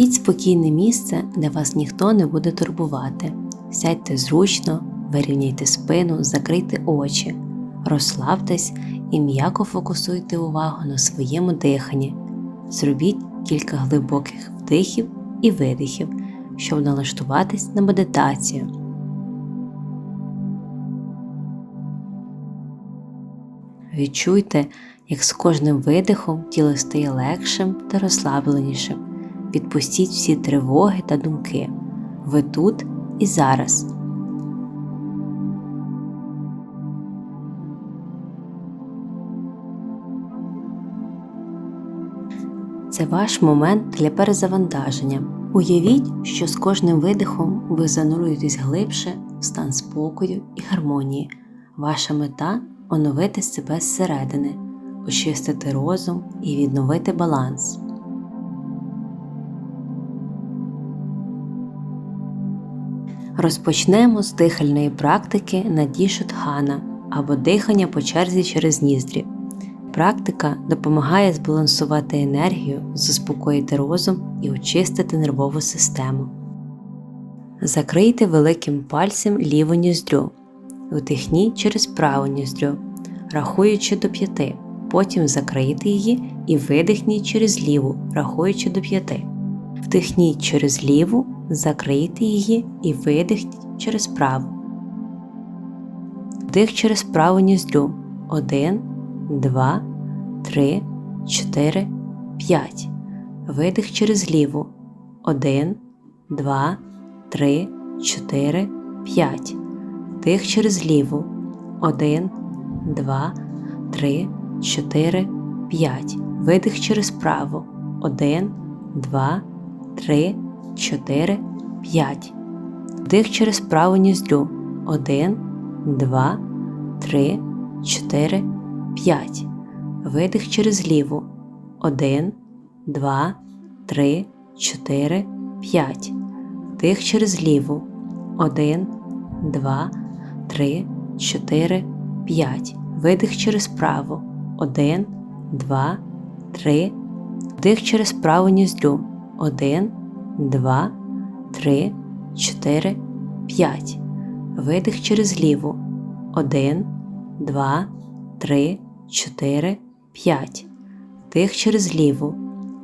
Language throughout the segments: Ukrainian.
Знайдіть спокійне місце, де вас ніхто не буде турбувати. Сядьте зручно, вирівняйте спину, закрийте очі, розслабтесь і м'яко фокусуйте увагу на своєму диханні. Зробіть кілька глибоких вдихів і видихів, щоб налаштуватись на медитацію. Відчуйте, як з кожним видихом тіло стає легшим та розслабленішим. Відпустіть всі тривоги та думки. Ви тут і зараз. Це ваш момент для перезавантаження. Уявіть, що з кожним видихом ви занурюєтесь глибше в стан спокою і гармонії. Ваша мета оновити себе зсередини, очистити розум і відновити баланс. Розпочнемо з дихальної практики Надішутхана або дихання по черзі через ніздрі. Практика допомагає збалансувати енергію, заспокоїти розум і очистити нервову систему. Закрийте великим пальцем ліву ніздрю. Вдихніть через праву ніздрю, рахуючи до п'яти. Потім закрийте її і видихніть через ліву, рахуючи до п'яти. Вдихніть через ліву, закрийте її і видихніть через праву. Вдих через праву ніздрю. 1, 2, 3, 4, 5. Видих через ліву. 1, 2, 3, 4, 5. Вдих через ліву. 1, 2, 3, 4, 5. Видих через праву. 1, 2, 3, 4, 5. Вдих через праву ніздрю. 1, 2, 3, 4, 5. Видих через ліву. 1, 2, 3, 4, 5. Вдих через ліву. 1, 2, 3, 4, 5. Видих через праву. 1, 2, 3. Вдих через праву ніздрю. 1, 2, 3, 4, 5. Видих через ліву. 1, 2, 3, 4, 5. Вдих через ліву.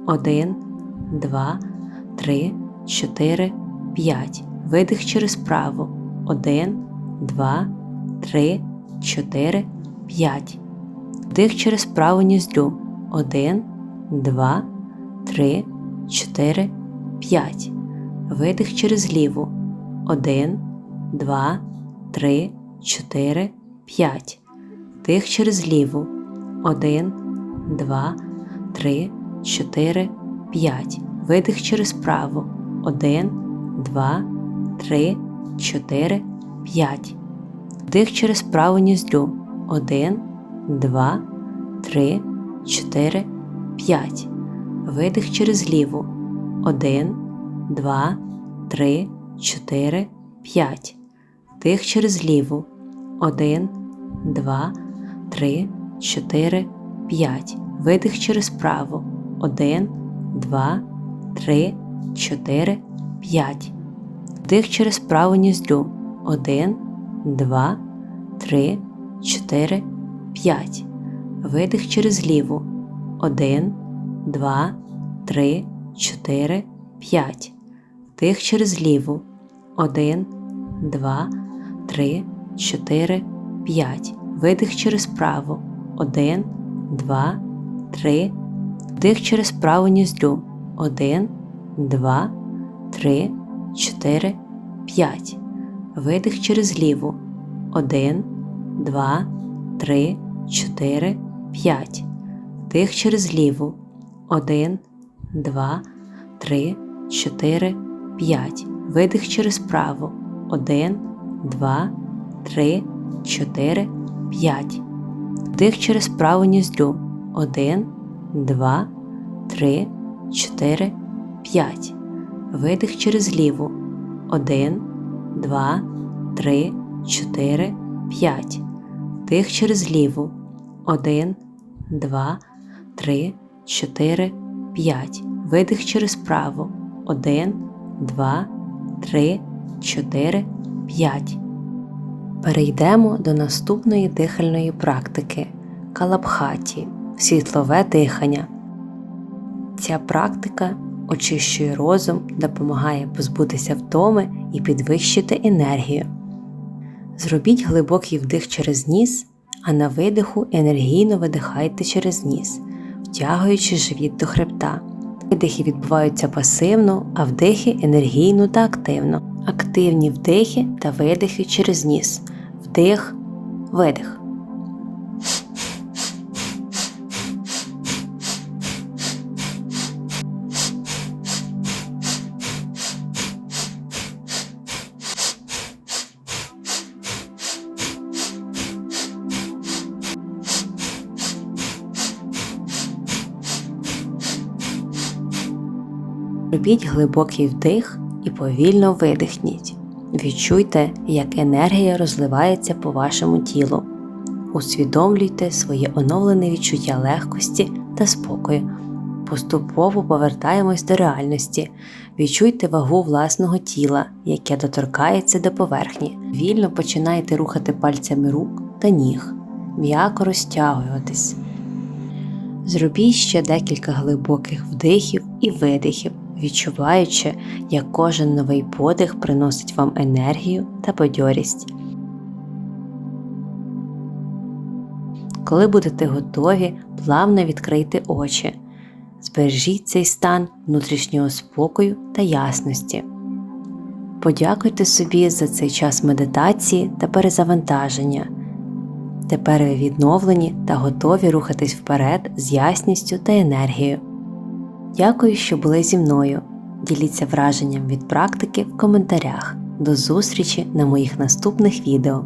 1, 2, 3, 4, 5. Видих через праву. 1, 2, 3, 4, 5. Вдих через праву ніздрю. 1, 2, 3, 4, 5. Видих через ліву. 1, 2, 3, 4, 5. Вдих через ліву. 1, 2, 3, 4, 5. Видих через праву. 1, 2, 3, 4, 5. Вдих через праву ніздрю. 1, 2, 3, 4, 5. Видих через ліву. 1, 2, 3, 4, 5. Вдих через ліву. 1, 2, 3, 4, 5. Видих через праву. 1, 2, 3, 4, 5. Вдих через праву ніздрю. 1, 2, 3, 4, 5. Видих через ліву. 1, 2, 3, 4, 5. Вдих через ліву. 1, 2, 3, 4, 5. Видих через праву. 1, 2, 3. Вдих через праву ніздрю. 1, 2, 3, 4, 5. Видих через ліву. 1, 2, 3, 4, 5. Вдих через ліву. 1, 2, 3, 4, 5. Видих через праву. 1, 2, 3, 4, 5. Вдих через праву ніздрю. 1, 2, 3, 4, 5. Видих через ліву. 1, 2, 3, 4, 5. Вдих через ліву. 1, 2, 3, 4, 5. Видих через праву. 1, 2, 3, 4, 5. Перейдемо до наступної дихальної практики калабхаті світлове дихання. Ця практика очищує розум, допомагає позбутися втоми і підвищити енергію. Зробіть глибокий вдих через ніс, а на видиху енергійно видихайте через ніс, втягуючи живіт до хребта. Видихи відбуваються пасивно, а вдихи енергійно та активно. Активні вдихи та видихи через ніс. Вдих, видих. Робіть глибокий вдих і повільно видихніть. Відчуйте, як енергія розливається по вашому тілу. Усвідомлюйте своє оновлене відчуття легкості та спокою. Поступово повертаємось до реальності. Відчуйте вагу власного тіла, яке доторкається до поверхні. Вільно починайте рухати пальцями рук та ніг, м'яко розтягуватись. Зробіть ще декілька глибоких вдихів і видихів, відчуваючи, як кожен новий подих приносить вам енергію та бадьорість. Коли будете готові, плавно відкрийте очі. Збережіть цей стан внутрішнього спокою та ясності. Подякуйте собі за цей час медитації та перезавантаження. Тепер ви відновлені та готові рухатись вперед з ясністю та енергією. Дякую, що були зі мною. Діліться враженням від практики в коментарях. До зустрічі на моїх наступних відео.